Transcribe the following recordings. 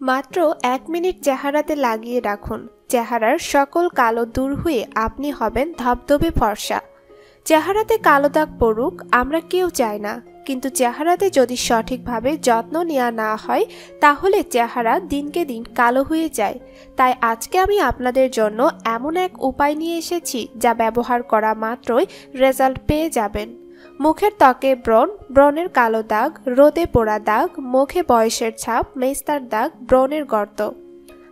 মাত্র এক মিনিট চেহারাতে লাগিয়ে রাখুন। চেহারার সকল কালো দূর হয়ে আপনি হবেন ধবধবে ফর্সা। চেহারাতে কালো দাগ পড়ুক, আমরা কেউ চাই না। কিন্তু চেহারাতে যদি সঠিকভাবে যত্ন নেওয়া না হয়, তাহলে চেহারা দিনকে দিন কালো হয়ে যায়। তাই আজকে আমি আপনাদের জন্য এমন এক উপায় নিয়ে এসেছি, যা ব্যবহার করা মাত্রই রেজাল্ট পেয়ে যাবেন। মুখের ত্বকে ব্রণ, ব্রণের কালো দাগ, রোদে পোড়া দাগ, মুখে বয়সের ছাপ, মেস্তার দাগ, ব্রণের গর্ত।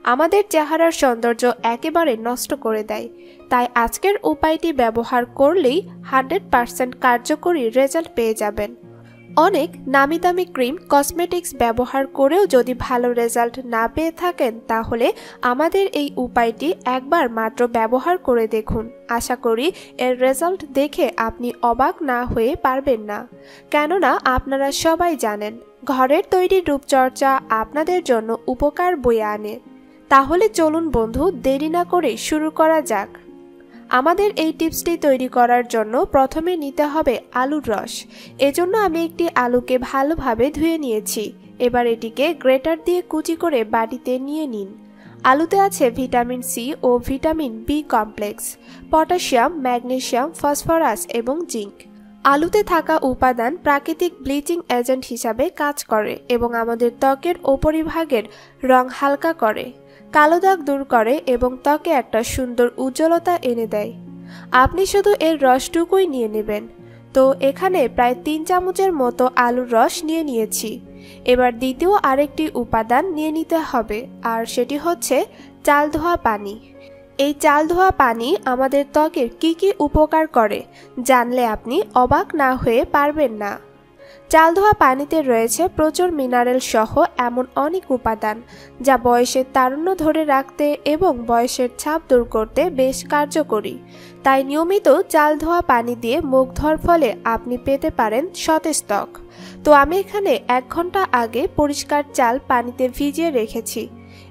আমাদের চেহারার সৌন্দর্য একেবারে নষ্ট করে দেয়। তাই আজকের উপায়টি ব্যবহার করলেই হান্ড্রেড পারসেন্ট কার্যকরী রেজাল্ট পেয়ে যাবেন। অনেক নামি দামি ক্রিম কসমেটিক্স ব্যবহার করেও যদি ভালো রেজাল্ট না পেয়ে থাকেন, তাহলে আমাদের এই উপায়টি একবার মাত্র ব্যবহার করে দেখুন। আশা করি এর রেজাল্ট দেখে আপনি অবাক না হয়ে পারবেন না। কেননা আপনারা সবাই জানেন, ঘরের তৈরি রূপচর্চা আপনাদের জন্য উপকার বয়ে আনে। তাহলে চলুন বন্ধু, দেরি না করে শুরু করা যাক। আমাদের এই টিপসটি তৈরি করার জন্য প্রথমে নিতে হবে আলুর রস। এজন্য আমি একটি আলুকে ভালোভাবে ধুয়ে নিয়েছি। এবার এটিকে গ্রেটার দিয়ে কুচি করে বাটিতে নিয়ে নিন। আলুতে আছে ভিটামিন সি ও vitamin B complex, potassium, magnesium, phosphorus এবং জিঙ্ক। আলুতে থাকা উপাদান প্রাকৃতিক ব্লিচিং এজেন্ট হিসাবে কাজ করে এবং আমাদের ত্বকের ওপরিভাগের রং হালকা করে, কালো দাগ দূর করে এবং ত্বকে একটা সুন্দর উজ্জ্বলতা এনে দেয়। আপনি শুধু এর রসটুকুই নিয়ে নেবেন। তো এখানে প্রায় তিন চামচের মতো আলুর রস নিয়ে নিয়েছি। এবার দ্বিতীয় আরেকটি উপাদান নিয়ে নিতে হবে, আর সেটি হচ্ছে চাল ধোয়া পানি। এই চাল ধোয়া পানি আমাদের ত্বকের কি কি উপকার করে, জানলে আপনি অবাক না হয়ে পারবেন না। চাল ধোয়া পানিতে রয়েছে প্রচুর মিনারেল সহ এমন অনেক উপাদান, যা বয়সের তারুণ্য ধরে রাখতে এবং বয়সের ছাপ দূর করতে বেশ কার্যকরী। তাই নিয়মিত চাল ধোয়া পানি দিয়ে মুখ ধোয়ার ফলে আপনি পেতে পারেন সতেজ ত্বক। তো আমি এখানে এক ঘণ্টা আগে পরিষ্কার চাল পানিতে ভিজিয়ে রেখেছি।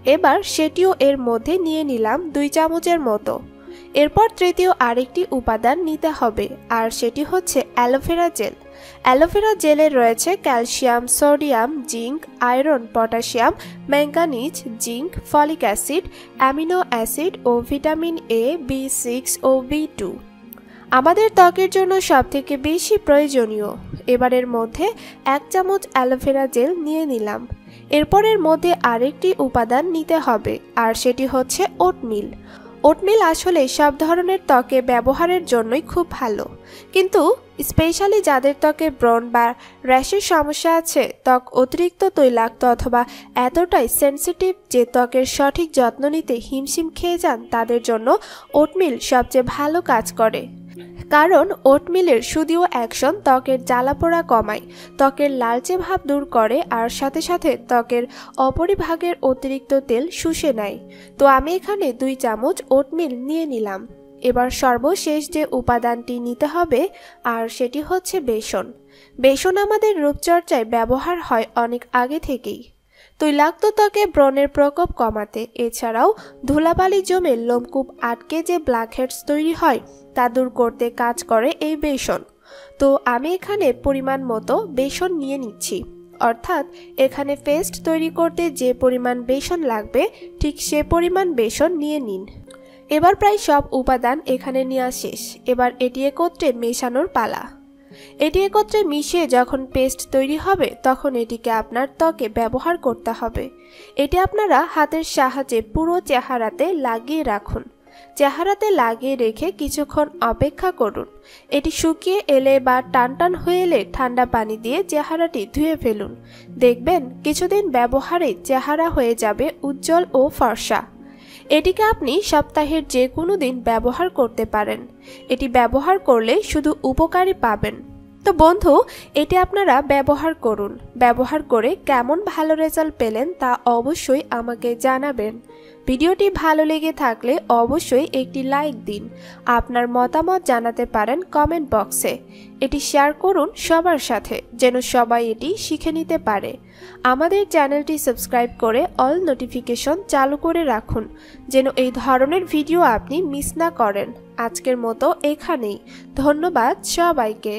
এবার সেটিও এর মধ্যে নিয়ে নিলাম দুই চামচের মতো। এরপর তৃতীয় আরেকটি উপাদান নিতে হবে, আর সেটি হচ্ছে অ্যালোভেরা জেল। অ্যালোভেরা জেলে রয়েছে calcium, sodium, zinc, iron, potassium manganese zinc, folic acid, amino acid O vitamin A, B six ও বি টু। আমাদের ত্বকের জন্য সবথেকে বেশি প্রয়োজনীয়। এবারের মধ্যে এক চামচ অ্যালোভেরা জেল নিয়ে নিলাম। এরপরের মধ্যে আরেকটি উপাদান নিতে হবে, আর সেটি হচ্ছে ওটমিল। ওটমিল আসলে সব ধরনের ত্বকে ব্যবহারের জন্যই খুব ভালো। কিন্তু স্পেশালি যাদের ত্বকে ব্রণ বা র্যাশের সমস্যা আছে, ত্বক অতিরিক্ত তৈলাক্ত অথবা এতটাই সেন্সিটিভ যে ত্বকের সঠিক যত্ন নিতে হিমশিম খেয়ে যান, তাদের জন্য ওটমিল সবচেয়ে ভালো কাজ করে। কারণ ওটমিলের সুদীয় অ্যাকশন ত্বকের জ্বালাপোড়া কমায়। ত্বকের লালচে ভাব দূর করে আর সাথে সাথে ত্বকের অপরিভাগের অতিরিক্ত তেল শুষে নেয়। তো আমি এখানে দুই চামচ ওটমিল নিয়ে নিলাম। এবার সর্বশেষ যে উপাদানটি নিতে হবে, আর সেটি হচ্ছে বেসন। বেসন আমাদের রূপচর্চায় ব্যবহার হয় অনেক আগে থেকেই। তৈলাক্ত ত্বকে ব্রণের প্রকোপ কমাতে, এছাড়াও ধুলাবালি জমে লোমকূপ আটকে যে ব্ল্যাকহেডস তৈরি হয়, তা দূর করতে কাজ করে এই বেসন। তো আমি এখানে পরিমাণ মতো বেসন নিয়ে নিচ্ছি। অর্থাৎ এখানে পেস্ট তৈরি করতে যে পরিমাণ বেসন লাগবে, ঠিক সে পরিমাণ বেসন নিয়ে নিন। এবার প্রায় সব উপাদান এখানে নেওয়া শেষ। এবার এটি একত্রে মেশানোর পালা। এটি একত্রে মিশিয়ে যখন পেস্ট তৈরি হবে, তখন এটিকে আপনার ত্বকে ব্যবহার করতে হবে। এটি আপনারা হাতের সাহায্যে পুরো চেহারাতে লাগিয়ে রাখুন। চেহারাতে লাগিয়ে রেখে কিছুক্ষণ অপেক্ষা করুন। এটি শুকিয়ে এলে বা টান টান হয়ে এলে ঠান্ডা পানি দিয়ে চেহারাটি ধুয়ে ফেলুন। দেখবেন, কিছুদিন ব্যবহারে চেহারা হয়ে যাবে উজ্জ্বল ও ফর্সা। এটিকে আপনি সপ্তাহের যে কোনো দিন ব্যবহার করতে পারেন। এটি ব্যবহার করলে শুধু উপকারী পাবেন। তো বন্ধু, এটি আপনারা ব্যবহার করুন। ব্যবহার করে কেমন ভালো রেজাল্ট পেলেন তা অবশ্যই আমাকে জানাবেন। ভিডিওটি ভালো লেগে থাকলে অবশ্যই একটি লাইক দিন। আপনার মতামত জানাতে পারেন কমেন্ট বক্সে। এটি শেয়ার করুন সবার সাথে, যেন সবাই এটি শিখে নিতে পারে। আমাদের চ্যানেলটি সাবস্ক্রাইব করে অল নোটিফিকেশন চালু করে রাখুন, যেন এই ধরনের ভিডিও আপনি মিস না করেন। আজকের মতো এখানেই। ধন্যবাদ সবাইকে।